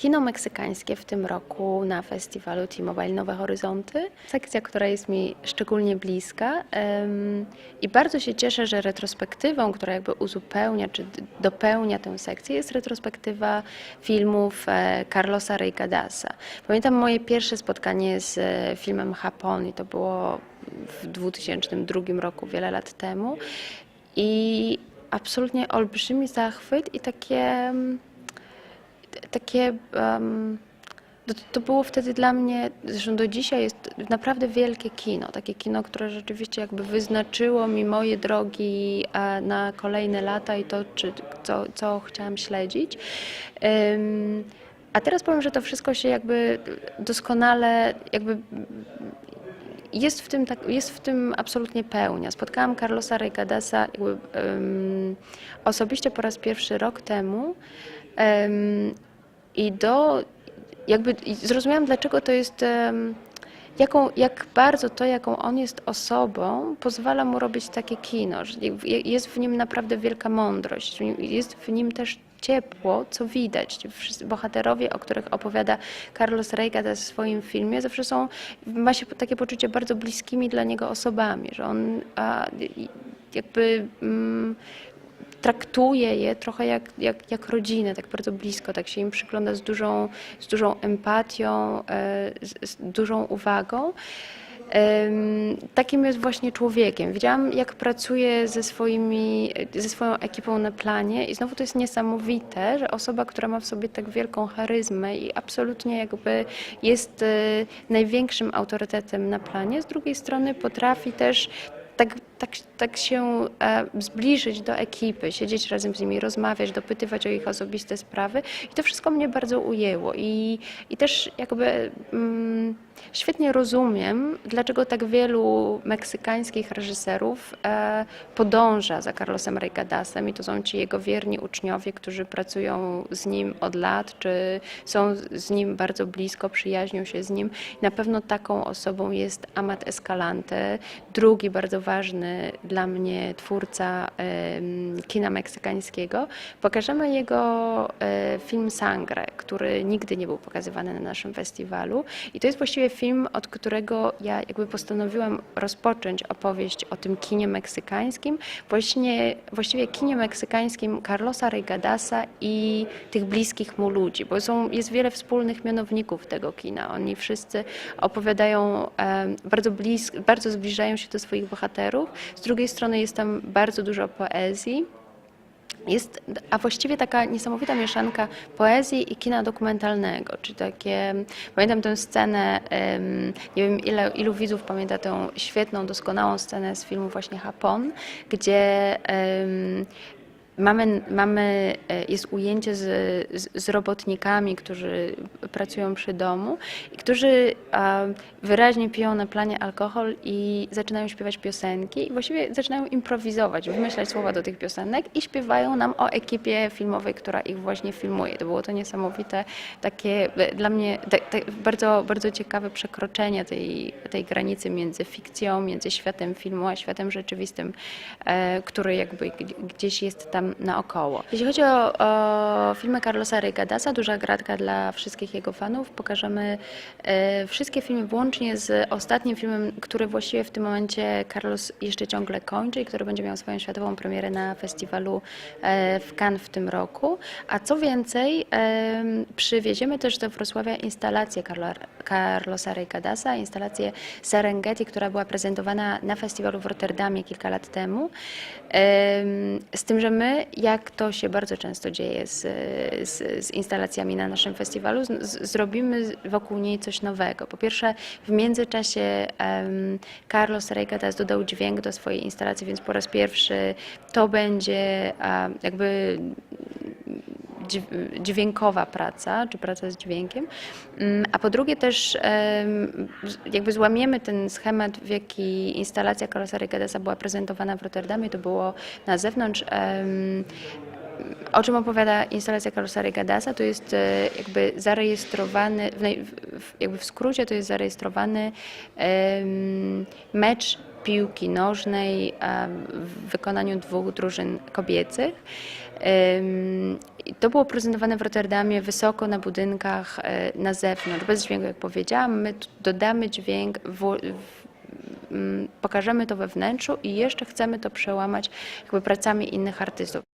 Kino meksykańskie w tym roku na festiwalu T-Mobile Nowe Horyzonty. Sekcja, która jest mi szczególnie bliska i bardzo się cieszę, że retrospektywą, która jakby uzupełnia czy dopełnia tę sekcję jest retrospektywa filmów e, Carlosa Reicadasa. Pamiętam moje pierwsze spotkanie z e, filmem Japon i to było w 2002 roku, wiele lat temu i absolutnie olbrzymi zachwyt i takie mm, takie. em, to, to było wtedy dla mnie, zresztą do dzisiaj jest naprawdę wielkie kino. Takie kino, które rzeczywiście jakby wyznaczyło mi moje drogi e, na kolejne lata i to, czy, co, co chciałam śledzić. Em, A teraz powiem, że to wszystko się jakby doskonale jakby jest w tym, tak, jest w tym absolutnie pełnia. Spotkałam Carlosa Reicadasa jakby, em, osobiście po raz pierwszy rok temu em, i do, jakby zrozumiałam, dlaczego to jest, jaką, jak bardzo to, jaką on jest osobą, pozwala mu robić takie kino. że Jest w nim naprawdę wielka mądrość, jest w nim też ciepło, co widać. Wszyscy bohaterowie, o których opowiada Carlos Reicada w swoim filmie, zawsze są, ma się takie poczucie bardzo bliskimi dla niego osobami, że on a, jakby mm, traktuje je trochę jak, jak, jak rodzinę, tak bardzo blisko, tak się im przygląda z dużą, z dużą empatią, e, z, z dużą uwagą. Takim jest właśnie człowiekiem. Widziałam, jak pracuje ze, swoimi, ze swoją ekipą na planie i znowu to jest niesamowite, że osoba, która ma w sobie tak wielką charyzmę i absolutnie jakby jest e, największym autorytetem na planie, z drugiej strony potrafi też tak, tak, tak się e, zbliżyć do ekipy, siedzieć razem z nimi, rozmawiać, dopytywać o ich osobiste sprawy. I to wszystko mnie bardzo ujęło. I, i też jakby mm, świetnie rozumiem, dlaczego tak wielu meksykańskich reżyserów e, podąża za Carlosem Reicadasem i to są ci jego wierni uczniowie, którzy pracują z nim od lat, czy są z nim bardzo blisko, przyjaźnią się z nim. Na pewno taką osobą jest Amat Escalante, drugi bardzo ważny dla mnie twórca kina meksykańskiego. Pokażemy jego e, film Sangre, który nigdy nie był pokazywany na naszym festiwalu. I to jest właściwie film, od którego ja jakby postanowiłam rozpocząć opowieść o tym kinie meksykańskim, właśnie, właściwie kinie meksykańskim Carlosa Reicadasa i tych bliskich mu ludzi, bo są, jest wiele wspólnych mianowników tego kina. Oni wszyscy opowiadają bardzo blisko, bardzo zbliżają się do swoich bohaterów. Z drugiej strony jest tam bardzo dużo poezji. Jest, a właściwie taka niesamowita mieszanka poezji i kina dokumentalnego, czy takie, pamiętam tę scenę, nie wiem ile, ilu widzów pamięta tę świetną, doskonałą scenę z filmu właśnie Japon, gdzie Mamy, mamy, e, jest ujęcie z, z, z robotnikami, którzy pracują przy domu i którzy wyraźnie piją na planie alkohol i zaczynają śpiewać piosenki i właściwie zaczynają improwizować, wymyślać słowa do tych piosenek i śpiewają nam o ekipie filmowej, która ich właśnie filmuje. To było to niesamowite, takie e, dla mnie bardzo, bardzo ciekawe przekroczenie tej, tej granicy między fikcją, między światem filmu a światem rzeczywistym, e, który jakby gdzieś jest tam naokoło. Jeśli chodzi o, o filmy Carlosa Reicadasa, duża gratka dla wszystkich jego fanów, pokażemy e, wszystkie filmy włącznie z ostatnim filmem, który właściwie w tym momencie Carlos jeszcze ciągle kończy i który będzie miał swoją światową premierę na festiwalu e, w Cannes w tym roku. A co więcej, e, przywieziemy też do Wrocławia instalację Carlo, Carlosa Reicadasa, instalację Serengeti, która była prezentowana na festiwalu w Rotterdamie kilka lat temu. Em, Z tym, że my, jak to się bardzo często dzieje z, z, z instalacjami na naszym festiwalu, z, zrobimy wokół niej coś nowego. Po pierwsze, w międzyczasie em, Carlos Reigadas dodał dźwięk do swojej instalacji, więc po raz pierwszy to będzie a, jakby dźwiękowa praca, czy praca z dźwiękiem, Mm, a po drugie też jakby złamiemy ten schemat, w jaki instalacja Carlosa Regadesa była prezentowana w Rotterdamie, to było na zewnątrz. o czym opowiada instalacja Carlosa Regadasa? To jest e, jakby zarejestrowany, jakby w skrócie to jest zarejestrowany mecz piłki nożnej w wykonaniu dwóch drużyn kobiecych. I to było prezentowane w Rotterdamie wysoko na budynkach e, na zewnątrz, bez dźwięku, jak powiedziałam. My dodamy dźwięk, w, w, mm, pokażemy to we wnętrzu i jeszcze chcemy to przełamać jakby pracami innych artystów.